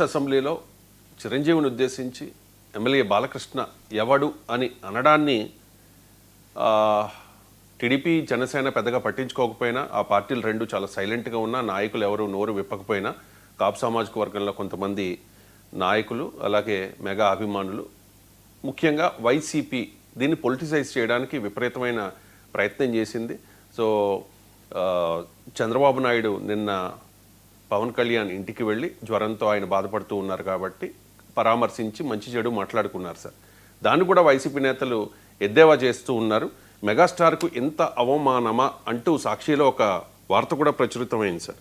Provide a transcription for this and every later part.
అసెంబ్లీలో చిరంజీవిని ఉద్దేశించి ఎమ్మెల్యే బాలకృష్ణ ఎవడు అని అనడాన్ని టీడీపీ జనసేన పెద్దగా పట్టించుకోకపోయినా ఆ పార్టీలు రెండు చాలా సైలెంట్గా ఉన్నా నాయకులు ఎవరు నోరు విప్పకపోయినా కాపు సామాజిక వర్గంలో కొంతమంది నాయకులు అలాగే మెగా అభిమానులు ముఖ్యంగా వైసీపీ దీన్ని పొలిటిసైజ్ చేయడానికి విపరీతమైన ప్రయత్నం చేసింది. సో చంద్రబాబు నాయుడు నిన్న పవన్ కళ్యాణ్ ఇంటికి వెళ్ళి జ్వరంతో ఆయన బాధపడుతూ ఉన్నారు కాబట్టి పరామర్శించి మంచి చెడు మాట్లాడుకున్నారు సార్. దాన్ని కూడా వైసీపీ నేతలు ఎద్దేవా చేస్తూ ఉన్నారు. మెగాస్టార్కు ఇంత అవమానమా అంటూ సాక్షిలో ఒక వార్త కూడా ప్రచురితమైంది సార్.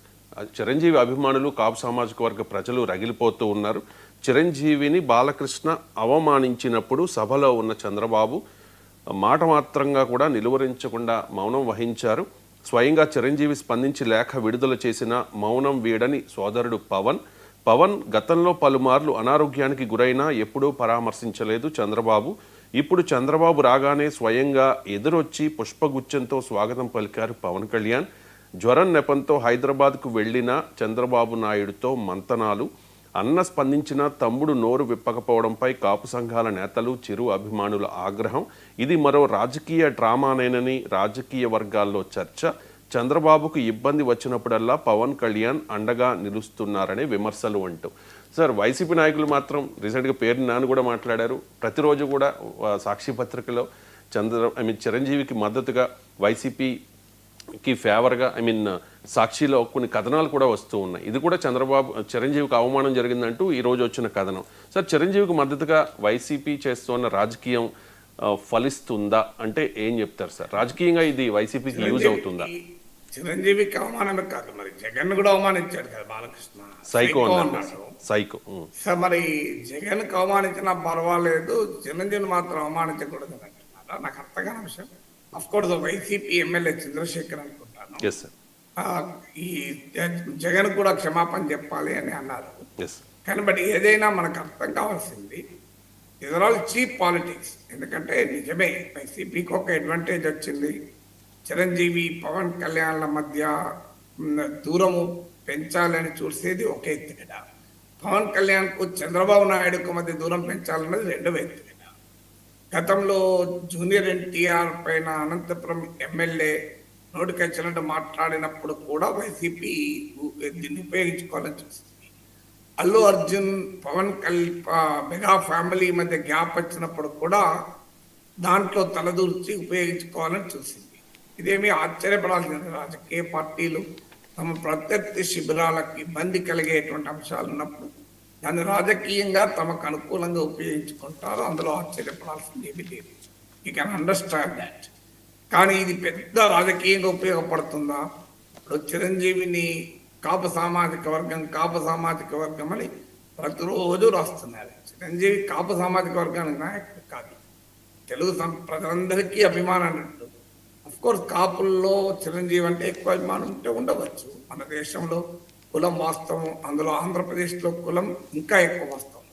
చిరంజీవి అభిమానులు కాపు సామాజిక వర్గ ప్రజలు రగిలిపోతూ ఉన్నారు. చిరంజీవిని బాలకృష్ణ అవమానించినప్పుడు సభలో ఉన్న చంద్రబాబు మాట మాత్రంగా కూడా నిలువరించకుండా మౌనం వహించారు. స్వయంగా చిరంజీవి స్పందించి లేఖ విడుదల చేసిన మౌనం వీడని సోదరుడు పవన్. పవన్ గతంలో పలుమార్లు అనారోగ్యానికి గురైనా ఎప్పుడూ పరామర్శించలేదు చంద్రబాబు. ఇప్పుడు చంద్రబాబు రాగానే స్వయంగా ఎదురొచ్చి పుష్పగుచ్చంతో స్వాగతం పలికారు పవన్ కళ్యాణ్. జ్వరం నెపంతో హైదరాబాద్కు వెళ్ళిన చంద్రబాబు నాయుడుతో మంతనాలు. అన్న స్పందించిన తమ్ముడు నోరు విప్పకపోవడంపై కాపు సంఘాల నేతలు చిరు అభిమానుల ఆగ్రహం. ఇది మరో రాజకీయ డ్రామానేనని రాజకీయ వర్గాల్లో చర్చ. చంద్రబాబుకు ఇబ్బంది వచ్చినప్పుడల్లా పవన్ కళ్యాణ్ అండగా నిలుస్తున్నారనే విమర్శలు అంటూ. సార్ వైసీపీ నాయకులు మాత్రం రీసెంట్గా పేరు నాన్న కూడా మాట్లాడారు. ప్రతిరోజు కూడా సాక్షి పత్రికలో చంద్ర ఐ మీన్ చిరంజీవికి మద్దతుగా వైసీపీ కి ఫేవర్గా ఐ మీన్ సాక్షిలో కొన్ని కథనాలు కూడా వస్తూ ఉన్నాయి. ఇది కూడా చంద్రబాబు చిరంజీవికి అవమానం జరిగిందంటూ ఈ రోజు వచ్చిన కథనం. సార్ చిరంజీవికి మద్దతుగా వైసీపీ చేస్తున్న రాజకీయం ఫలిస్తుందా? అంటే ఏం చెప్తారు సార్? రాజకీయంగా ఇది వైసీపీకి యూజ్ అవుతుందా? చిరంజీవికి అవమానమే కాదు. మరి జగన్ కూడా అవమానించాడు కదా బాలకృష్ణ. సైకో సైకో ఉం. సో మరి జగన్కి అవమానించినా పర్వాలేదు. చిరంజీవిని మాత్రం అవమానించకూడదు నాకు అర్థం కాని విషయం. Of course YCP MLA Chandrasekhar అనుకుంటాను. ఈ జగన్ కూడా క్షమాపణ చెప్పాలి అని అన్నారు. కానీ బట్ ఏదైనా మనకు అర్థం కావాల్సింది ఇదర్ ఆల్ చీప్ పాలిటిక్స్ ఎందుకంటే నిజమే వైసీపీకి ఒక అడ్వాంటేజ్ వచ్చింది. చిరంజీవి పవన్ కళ్యాణ్ల మధ్య దూరము పెంచాలని చూసేది ఒక ఎత్తుగడ పవన్ కళ్యాణ్కు చంద్రబాబు నాయుడుకు మధ్య దూరం పెంచాలన్నది రెండవ ఎత్తుగడ గతంలో జూనియర్ ఎన్టీఆర్ పైన అనంతపురం ఎమ్మెల్యే నోటికొచ్చినట్టు మాట్లాడినప్పుడు కూడా వైసీపీ దీన్ని ఉపయోగించుకోవాలని చూసింది. అల్లు అర్జున్ పవన్ కళ్యాణ్ మెగా ఫ్యామిలీ మధ్య గ్యాప్ వచ్చినప్పుడు కూడా దాంట్లో తలదూర్చి ఉపయోగించుకోవాలని చూసింది. ఇదేమీ ఆశ్చర్యపడాల్సింది. రాజకీయ పార్టీలు తమ ప్రత్యర్థి శిబిరాలకు ఇబ్బంది కలిగేటువంటి అంశాలు ఉన్నప్పుడు దాన్ని రాజకీయంగా తమకు అనుకూలంగా ఉపయోగించుకుంటారు అందులో ఆశ్చర్యపడాల్సింది ఏమీ లేదు. యూ కెన్ అండర్స్టాండ్ దాట్ కానీ ఇది పెద్ద రాజకీయంగా ఉపయోగపడుతుందా? ఇప్పుడు చిరంజీవిని కాపు సామాజిక వర్గం కాపు సామాజిక వర్గం అని ప్రతిరోజు రాస్తున్నారు. చిరంజీవి కాపు సామాజిక వర్గానికి నాయకుడు కాదు. తెలుగు సం- ప్రజలందరికీ అభిమానం అన్నట్టు అఫ్కోర్స్ కాపుల్లో చిరంజీవి అంటే ఎక్కువ అభిమానం ఉంటే ఉండవచ్చు. మన దేశంలో కులం వాస్తవం అందులో ఆంధ్రప్రదేశ్లో కులం ఇంకా ఎక్కువ వాస్తవం.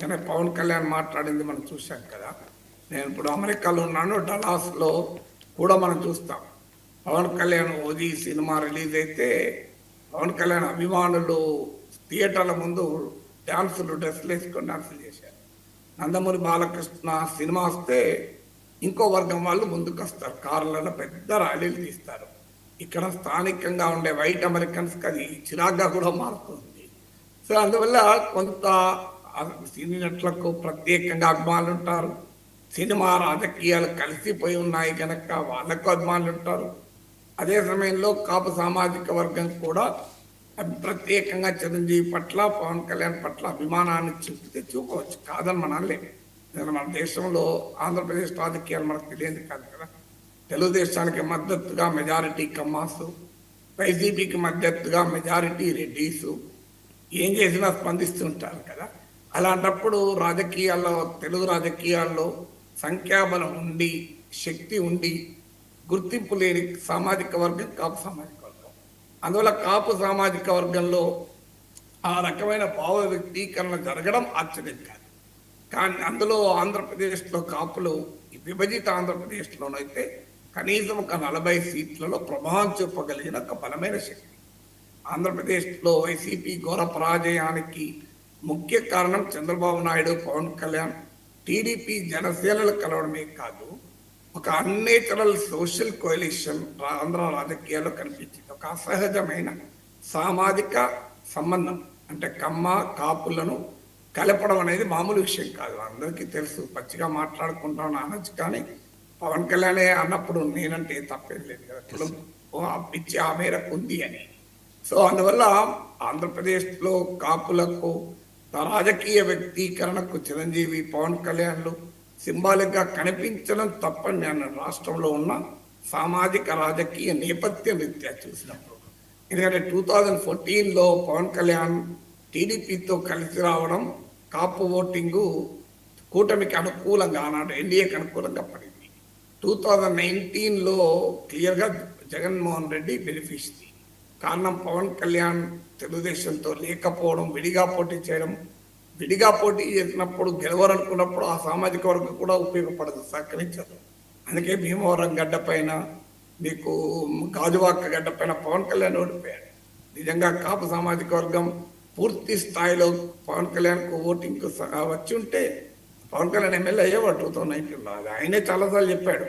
కానీ పవన్ కళ్యాణ్ మాట్లాడింది మనం చూశాం కదా. నేను ఇప్పుడు అమెరికాలో ఉన్నాను డలాస్లో కూడా మనం చూస్తాం. Pawan Kalyan OG cinema release అయితే పవన్ కళ్యాణ్ అభిమానులు థియేటర్ల ముందు డ్యాన్సులు డ్రెస్సులు వేసుకొని డ్యాన్సులు చేశారు. నందమూరి బాలకృష్ణ సినిమా వస్తే ఇంకో వర్గం వాళ్ళు ముందుకు వస్తారు కార్లలో పెద్ద ర్యాలీలు తీస్తారు. ఇక్కడ స్థానికంగా ఉండే వైట్ అమెరికన్స్కి అది చిరాగ్గా కూడా మారుతుంది. సో అందువల్ల కొంత ఆ సినీ నటులకు ప్రత్యేకంగా అభిమానులు ఉంటారు. సినిమా రాజకీయాలు కలిసిపోయి ఉన్నాయి కనుక వాళ్ళకు అభిమానులు ఉంటారు. అదే సమయంలో కాపు సామాజిక వర్గం కూడా ప్రత్యేకంగా చిరంజీవి పట్ల పవన్ కళ్యాణ్ పట్ల అభిమానాన్ని చూపితే చూపవచ్చు కాదని మనల్ని మన దేశంలో ఆంధ్రప్రదేశ్ రాజకీయాలు మనకు తెలియదు కాదు కదా. తెలుగుదేశానికి మద్దతుగా మెజారిటీ కమ్మాసు వైసీపీకి మద్దతుగా మెజారిటీ రెడ్డీసు. ఏం చేసినా స్పందిస్తుంటారు కదా. అలాంటప్పుడు రాజకీయాల్లో తెలుగు రాజకీయాల్లో సంఖ్యాబలం ఉండి శక్తి ఉండి గుర్తింపు లేని సామాజిక వర్గం కాపు సామాజిక వర్గం. అందువల్ల కాపు సామాజిక వర్గంలో ఆ రకమైన భావ వ్యక్తీకరణ జరగడం ఆశ్చర్యం కాదు. కానీ అందులో ఆంధ్రప్రదేశ్లో కాపులు విభజిత ఆంధ్రప్రదేశ్లోనైతే కనీసం ఒక నలభై సీట్లలో ప్రభావం చూపగలిగిన ఒక బలమైన శక్తి. ఆంధ్రప్రదేశ్లో వైసీపీ ఘోర పరాజయానికి ముఖ్య కారణం చంద్రబాబు నాయుడు పవన్ కళ్యాణ్. టీడీపీ జనసేనలు కలవడమే కాదు ఒక అన్నేచురల్ సోషల్ కోalition ఆంధ్ర రాజకీయాల్లో కనిపించింది. ఒక అసహజమైన సామాజిక సంబంధం అంటే కమ్మ కాపులను కలపడం అనేది మామూలు విషయం కాదు. అందరికీ తెలుసు పచ్చిగా మాట్లాడుకుంటాం అనొచ్చు కానీ పవన్ కళ్యాణ్ అన్నప్పుడు నేనంటే తప్పేం లేదు కదా. కులం ఓ ఆ పిచ్చి ఆ మేరకు ఉంది అని. సో అందువల్ల ఆంధ్రప్రదేశ్లో కాపులకు రాజకీయ వ్యక్తీకరణకు చిరంజీవి పవన్ కళ్యాణ్లు సింబాలిక్గా కనిపించడం తప్పని నేను రాష్ట్రంలో ఉన్న సామాజిక రాజకీయ నేపథ్యం రీత్యా చూసినప్పుడు. ఎందుకంటే టూ థౌజండ్ ఫోర్టీన్లో పవన్ కళ్యాణ్ టీడీపీతో కలిసి రావడం కాపు ఓటింగు కూటమికి అనుకూలంగా ఆనాడు ఎన్డీఏకి అనుకూలంగా పడింది. టూ థౌజండ్ నైన్టీన్లో క్లియర్గా జగన్మోహన్ రెడ్డి బెనిఫిషరీ. కారణం పవన్ కళ్యాణ్ తెలుగుదేశంతో లేకపోవడం విడిగా పోటీ చేయడం. విడిగా పోటీ చేసినప్పుడు గెలవరనుకున్నప్పుడు ఆ సామాజిక వర్గం కూడా ఉపయోగపడదు సహకరించదు. అందుకే భీమవరం గడ్డ పైన మీకు గాజువాక గడ్డ పైన పవన్ కళ్యాణ్ ఓడిపోయాడు. నిజంగా కాపు సామాజిక వర్గం పూర్తి స్థాయిలో పవన్ కళ్యాణ్కు ఓటింగ్కు వచ్చి ఉంటే పవన్ కళ్యాణ్ ఎమ్మెల్యే అయ్యేవాడు టూ థౌసండ్ నైన్టీన్లో అది ఆయనే చాలాసార్లు చెప్పాడు.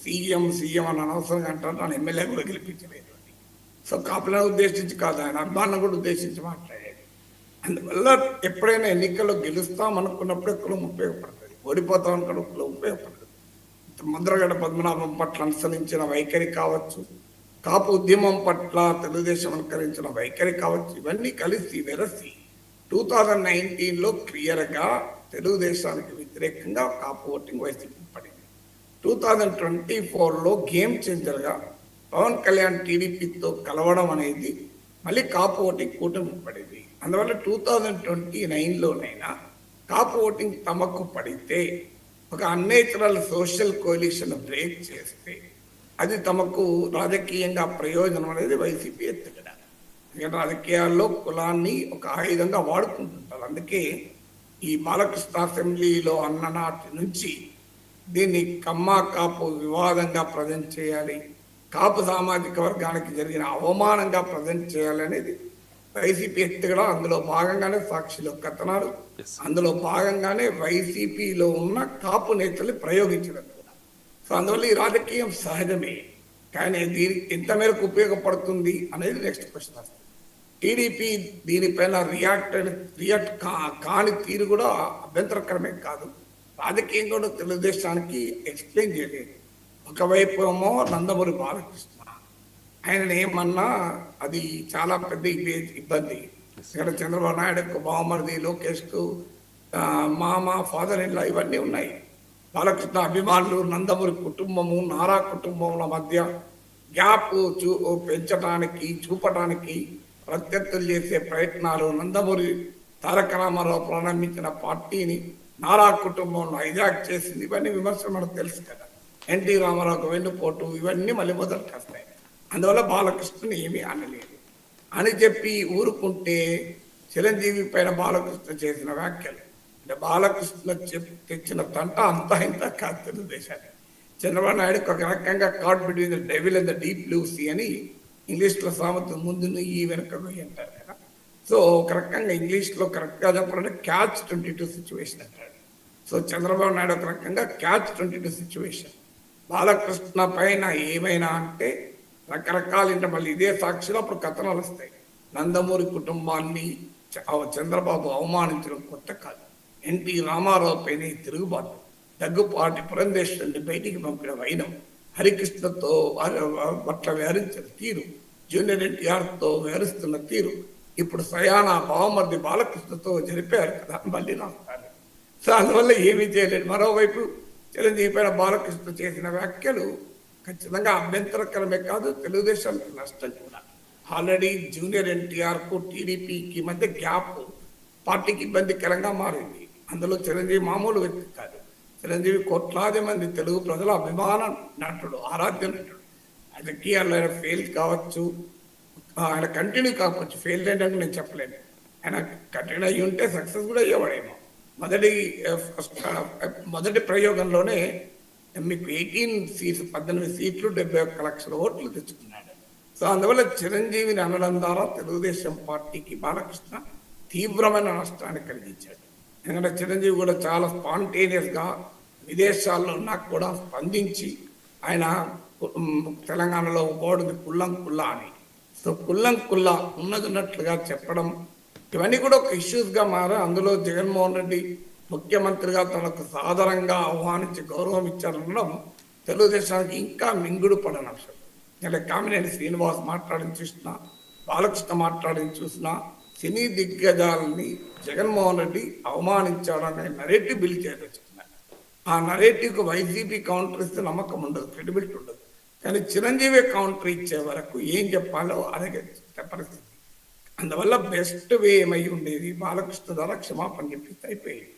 సీఎం సీఎం అని అనవసరంగా అంటారు. నన్ను ఎమ్మెల్యే కూడా గెలిపించలేదు సో కాపులను ఉద్దేశించి కాదు ఆయన అభిమానం కూడా ఉద్దేశించి మాట్లాడాడు అందువల్ల ఎప్పుడైనా ఎన్నికల్లో గెలుస్తాం అనుకున్నప్పుడే కులం ఉపయోగపడుతుంది. ఓడిపోతాం అనుకున్న కులం ఉపయోగపడుతుంది. ముద్రగడ పద్మనాభం పట్ల అనుసరించిన వైఖరి కావచ్చు కాపు ఉద్యమం పట్ల తెలుగుదేశం అనుకరించిన వైఖరి కావచ్చు ఇవన్నీ కలిసి వెరసి టూ థౌజండ్ నైన్టీన్లో క్లియర్గా తెలుగుదేశానికి వ్యతిరేకంగా కాపు ఓటింగ్ వైసీపీ పడింది టూ థౌజండ్ ట్వంటీ ఫోర్లో గేమ్ చేంజర్గా పవన్ కళ్యాణ్ టీడీపీతో కలవడం అనేది మళ్ళీ కాపు ఓటింగ్ కూటమి పడింది. అందువల్ల టూ థౌజండ్ ట్వంటీ నైన్లోనైనా కాపు ఓటింగ్ తమకు పడితే ఒక అన్నేచురల్ సోషల్ కోలిషన్ బ్రేక్ చేస్తే అది తమకు రాజకీయంగా ప్రయోజనం అనేది వైసీపీ ఎత్తుగడ. రాజకీయాల్లో కులాన్ని ఒక ఆయుధంగా వాడుకుంటుంటారు. అందుకే ఈ బాలకృష్ణ అసెంబ్లీలో అన్న నాటి నుంచి దీన్ని కమ్మ కాపు వివాదంగా ప్రజెంట్ చేయాలి. కాపు సామాజిక వర్గానికి జరిగిన అవమానంగా ప్రజెంట్ చేయాలి అనేది వైసీపీ ఎత్తుగడ అందులో భాగంగానే సాక్షిలో కథనాలు. అందులో భాగంగానే వైసీపీలో ఉన్న కాపు నేతల్ని ప్రయోగించడం. కూడా సో అందువల్ల ఈ రాజకీయం సహజమే. కానీ దీని ఎంత మేరకు ఉపయోగపడుతుంది అనేది నెక్స్ట్ క్వశ్చన్ టీడీపీ దీనిపైన రియాక్ట్ రియాక్ట్ కా కాని తీరు కూడా అభ్యంతరకరమే కాదు. రాజకీయం కూడా తెలుగుదేశానికి ఎక్స్ప్లెయిన్ చేయలేదు. ఒకవైపు ఏమో నందమూరి బాలకృష్ణ. ఆయన ఏమన్నా అది చాలా పెద్ద ఇబ్బంది ఇక్కడ చంద్రబాబు నాయుడు బావమరిది లోకేష్కు మామ ఫాదర్ ఇన్లా ఇవన్నీ ఉన్నాయి. బాలకృష్ణ అభిమానులు నందమూరి కుటుంబము నారా కుటుంబముల మధ్య గ్యాప్ చూ పెంచడానికి చూపడానికి ప్రత్యర్థులు చేసే ప్రయత్నాలు నందమూరి తారక రామారావు ప్రారంభించిన పార్టీని నారా కుటుంబంలో హైజాక్ చేసింది. ఇవన్నీ విమర్శలు మనకు తెలుసు కదా. ఎన్టీ రామారావుకు వెన్నుపోటు ఇవన్నీ మళ్ళీ మొదటికి వస్తాయి అందువల్ల బాలకృష్ణని ఏమీ అనలేదు. అని చెప్పి ఊరుకుంటే చిరంజీవి పైన బాలకృష్ణ చేసిన వ్యాఖ్యలు. అంటే బాలకృష్ణ తెచ్చిన తంట అంతా ఇంత కాదు తెలుగుదేశానికి. చంద్రబాబు నాయుడుకి ఒక రకంగా caught between the devil and the deep blue sea అని ఇంగ్లీష్లో సామెత ముందు ఈ వెనక పోయి అంటారు కదా. సో ఒక రకంగా ఇంగ్లీష్లో కరెక్ట్గా చెప్పాలంటే క్యాచ్ ట్వంటీ టూ సిచ్యువేషన్ అంటాడు. సో చంద్రబాబు నాయుడు ఒక రకంగా catch twenty two situation Balakrishna పైన ఏమైనా అంటే రకరకాల ఏంటంటే మళ్ళీ ఇదే సాక్షిలో అప్పుడు కథనాలు వస్తాయి. నందమూరి కుటుంబాన్ని చంద్రబాబు అవమానించడం కొత్త కాదు ఎన్టీ రామారావు పైన తిరుగుబాటు. దగ్గుపాటి పురంధేశ్వరుని బయటికి పంపిన వైనం. హరికృష్ణతో వారి- పట్ల వ్యవహరించిన తీరు జూనియర్ ఎన్టీఆర్తో వ్యవహరిస్తున్న తీరు ఇప్పుడు సయాన బావమర్ది బాలకృష్ణతో జరిపారు కదా మళ్ళీ రాస్తారు సో అందువల్ల ఏమీ చేయలేదు మరోవైపు చిరంజీవి పైన బాలకృష్ణ చేసిన వ్యాఖ్యలు ఖచ్చితంగా అభ్యంతరకరమే కాదు తెలుగుదేశానికి నష్టం కూడా. ఆల్రెడీ జూనియర్ ఎన్టీఆర్కు టీడీపీకి మధ్య గ్యాప్ పార్టీకి ఇబ్బందికరంగా మారింది. అందులో చిరంజీవి మామూలు వ్యక్తి కాదు. చిరంజీవి కోట్లాది మంది తెలుగు ప్రజల అభిమాన నటుడు ఆరాధ్య నటుడు. రాజకీయాల్లో ఆయన ఫెయిల్ కావచ్చు. ఆయన కంటిన్యూ కావచ్చు ఫెయిల్ అయ్యాక నేను చెప్పలేను. ఆయన కంటిన్యూ అయ్యి ఉంటే సక్సెస్ కూడా అయ్యేవాడేమో. మొదటి మొదటి ప్రయోగంలోనే మీకు ఎయిటీన్ సీట్స్ పద్దెనిమిది సీట్లు డెబ్బై ఒక్క లక్షల ఓట్లు తెచ్చుకున్నాడు. సో అందువల్ల చిరంజీవిని అనడం ద్వారా తెలుగుదేశం పార్టీకి బాలకృష్ణ తీవ్రమైన నష్టాన్ని కలిగించాడు. ఎందుకంటే చిరంజీవి కూడా చాలా స్పాంటేనియస్గా విదేశాల్లో నాకు కూడా స్పందించి ఆయన తెలంగాణలో ఓడింది కుల్లం కుల్లా అని. సో కుల్లం కుల్లా ఉన్నదిన్నట్లుగా చెప్పడం ఇవన్నీ కూడా ఒక ఇష్యూస్గా మారి. అందులో జగన్మోహన్ రెడ్డి ముఖ్యమంత్రిగా తనకు సాధారణంగా ఆహ్వానించి గౌరవం ఇచ్చారనడం తెలుగుదేశానికి ఇంకా మింగుడు పడని అంశం. ఇలా కామినేని శ్రీనివాస్ మాట్లాడిన చూసినా బాలకృష్ణ మాట్లాడిన చూసినా సినీ దిగ్గజాలని జగన్మోహన్ రెడ్డి అవమానించాడనే నరేటివ్ బిల్ చేయదలుచుకున్నారు ఆ నరేటివ్కి వైసీపీ కౌంటర్ ఇస్తే నమ్మకం ఉండదు క్రెడిబిలిటీ ఉండదు. కానీ చిరంజీవి కౌంటర్ ఇచ్చే వరకు ఏం చెప్పాలో అలాగే పరిస్థితి అందువల్ల బెస్ట్ వే ఏమై ఉండేది? బాలకృష్ణ ద్వారా క్షమాపణ చెప్పిస్తే అయిపోయింది.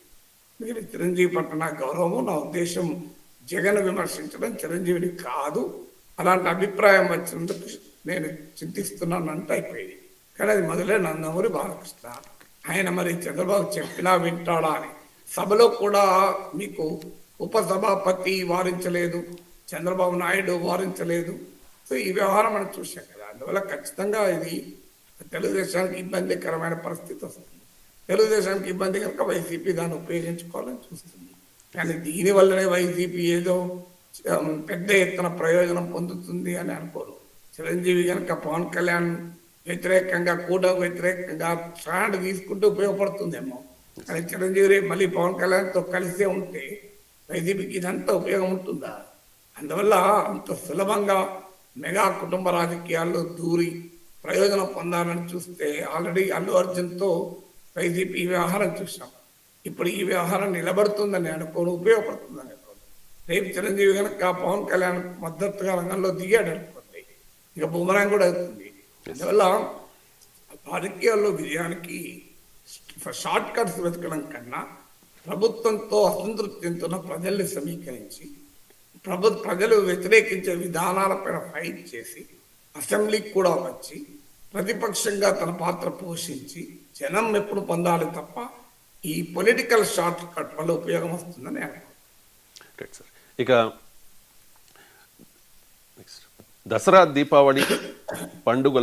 మీరు చిరంజీవి పట్ల నా గౌరవము నా ఉద్దేశం జగన్ విమర్శించడం చిరంజీవిని కాదు. అలాంటి అభిప్రాయం వచ్చినందుకు నేను చింతిస్తున్నాను అంటే అయిపోయింది. కానీ అది మొదలే నందమూరి బాలకృష్ణ. ఆయన మరి చంద్రబాబు చెప్పినా వింటాడా అని. సభలో కూడా మీకు ఉపసభాపతి వారించలేదు చంద్రబాబు నాయుడు వారించలేదు. సో ఈ వ్యవహారం మనం చూసాం కదా. అందువల్ల ఖచ్చితంగా ఇది తెలుగుదేశానికి ఇబ్బందికరమైన పరిస్థితి వస్తుంది. తెలుగుదేశానికి ఇబ్బంది కనుక వైసీపీ దాన్ని ఉపయోగించుకోవాలని చూస్తుంది. కానీ దీనివల్లనే వైసీపీ ఏదో పెద్ద ఎత్తున ప్రయోజనం పొందుతుంది అని అనుకోరు. చిరంజీవి కనుక పవన్ కళ్యాణ్ వ్యతిరేకంగా కూడా వ్యతిరేకంగా స్టాండ్ తీసుకుంటూ ఉపయోగపడుతుందేమో. కానీ చిరంజీవి రేపు మళ్ళీ పవన్ కళ్యాణ్తో కలిసే ఉంటే వైసీపీకి ఇదంతా ఉపయోగం ఉంటుందా? అందువల్ల అంత సులభంగా మెగా కుటుంబ రాజకీయాల్లో దూరి ప్రయోజనం పొందాలని చూస్తే ఆల్రెడీ అల్లు అర్జున్తో వైసీపీ ఈ వ్యవహారం చూసాం ఇప్పుడు ఈ వ్యవహారం నిలబడుతుందని అనుకోను ఉపయోగపడుతుందని అనుకోను. రేపు చిరంజీవి కనుక పవన్ కళ్యాణ్ మద్దతుగా రంగంలో దిగాడు అనుకోండి ఇక బుమరాంగ్ కూడా అవుతుంది. అందువల్ల రాజకీయాల్లో విజయానికి షార్ట్ కట్స్ వెతకడం కన్నా ప్రభుత్వంతో అసంతృప్తి చెందుతున్న ప్రజల్ని సమీకరించి ప్రభు ప్రజలు వ్యతిరేకించే విధానాలపైన ఫైట్ చేసి అసెంబ్లీకి కూడా వచ్చి ప్రతిపక్షంగా తన పాత్ర పోషించి జనం ఎప్పుడు పొందాలి తప్ప ఈ పొలిటికల్ షార్ట్ కట్ వల్ల ఉపయోగం వస్తుందని అనుకుంటున్నాను. రైట్ సార్ ఇక దసరా దీపావళి పండుగల